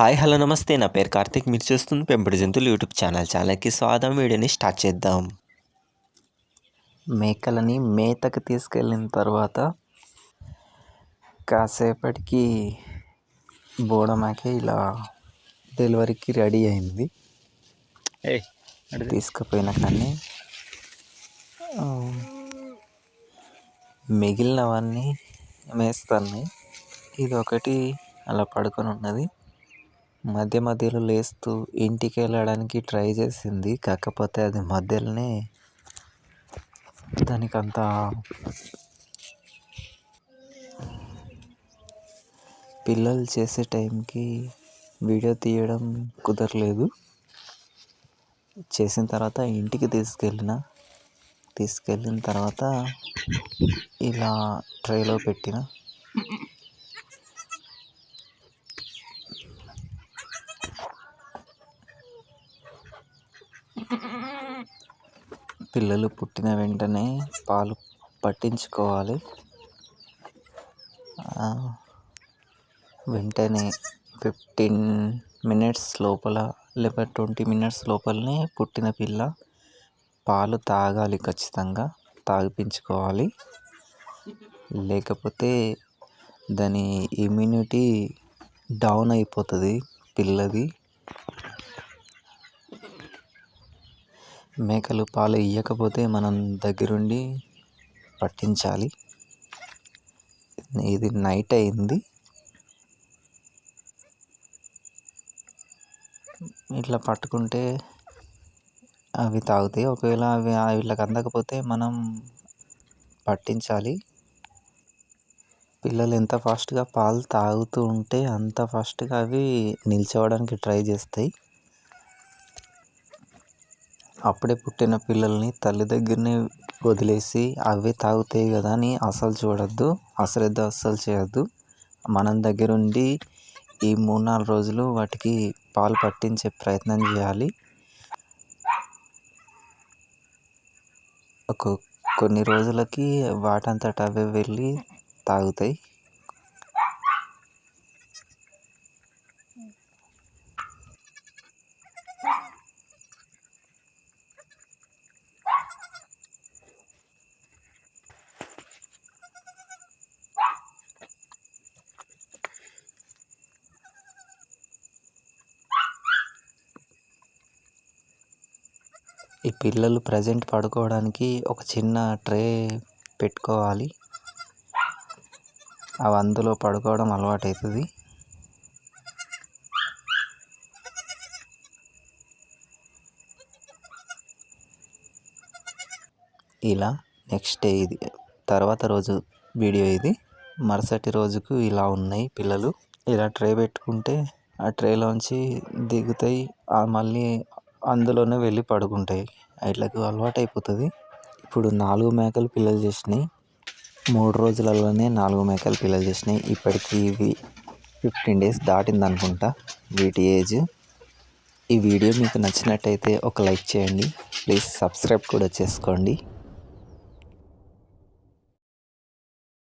Hi hello నమస్తే. నా పేరు కార్తిక్. మీరు చూస్తుంది పెంపుడు జంతువులు యూట్యూబ్ ఛానల్. ఛానల్కి స్వాగతం. వీడియోని స్టార్ట్ చేద్దాం. మేకలని మేతకు తీసుకెళ్ళిన తర్వాత కాసేపటికి బోడమాకే ఇలా డెలివరీకి రెడీ అయింది. తీసుకుపోయిన కానీ మిగిలినవన్నీ మేస్తాయి ఇది ఒకటి అలా పడుకొని ఉన్నది. మధ్య మధ్యలో లేస్తూ ఇంటికి వెళ్ళడానికి ట్రై చేసింది. కాకపోతే అది మధ్యలోనే దానికి అంత పిల్లలు చేసే టైంకి వీడియో తీయడం కుదరలేదు. చేసిన తర్వాత ఇంటికి తీసుకెళ్ళిన తీసుకెళ్ళిన తర్వాత ఇలా ట్రైలో పెట్టిన. పిల్లలు పుట్టిన వెంటనే పాలు పట్టించుకోవాలి. వెంటనే ఫిఫ్టీన్ మినిట్స్ లోపల లేకపోతే ట్వంటీ మినిట్స్ లోపలనే పుట్టిన పిల్ల పాలు తాగాలి ఖచ్చితంగా తాగిపించుకోవాలి. లేకపోతే దాని ఇమ్యూనిటీ డౌన్ అయిపోతుంది పిల్లది. మేకలు పాలు ఇవ్వకపోతే మనం దగ్గరుండి పట్టించాలి. ఇది నైట్ అయింది. ఇట్లా పట్టుకుంటే అవి తాగుతాయి. ఒకవేళ అవి వీళ్ళకి అందకపోతే మనం పట్టించాలి. పిల్లలు ఎంత ఫాస్ట్గా పాలు తాగుతూ ఉంటే అంత ఫాస్ట్గా అవి నిల్చోవడానికి ట్రై చేస్తాయి. అప్పుడే పుట్టిన పిల్లల్ని తల్లి దగ్గరనే వదిలేసి అవే తాగుతాయి కదా అని అసలు చూడొద్దు అశ్రద్ధ అస్సలు చేయొద్దు. మనం దగ్గరుండి ఈ మూడు నాలుగు రోజులు వాటికి పాలు పట్టించే ప్రయత్నం చేయాలి. ఒక కొన్ని రోజులకి వాటంతట అవే వెళ్ళి తాగుతాయి. ఈ పిల్లలు ప్రజెంట్ పడుకోవడానికి ఒక చిన్న ట్రే పెట్టుకోవాలి. అవి అందులో పడుకోవడం అలవాటు అవుతుంది ఇలా నెక్స్ట్ డే ఇది తర్వాత రోజు వీడియో ఇది. మరుసటి రోజుకు ఇలా ఉన్నాయి పిల్లలు. ఇలా ట్రే పెట్టుకుంటే ఆ ట్రేలోంచి దిగుతాయి. మళ్ళీ అందులోనే వెళ్ళి పడుకుంటాయి. వాటికి అలవాటు అయిపోతుంది ఇప్పుడు నాలుగు మేకలు పిల్లలు చేసినాయి. మూడు రోజులలోనే నాలుగు మేకలు పిల్లలు చేసినాయి. ఇప్పటికి ఇవి ఫిఫ్టీన్ డేస్ దాటింది అనుకుంటా వీటి ఏజ్. ఈ వీడియో మీకు నచ్చినట్టయితే ఒక లైక్ చేయండి. ప్లీజ్ సబ్స్క్రైబ్ కూడా చేసుకోండి.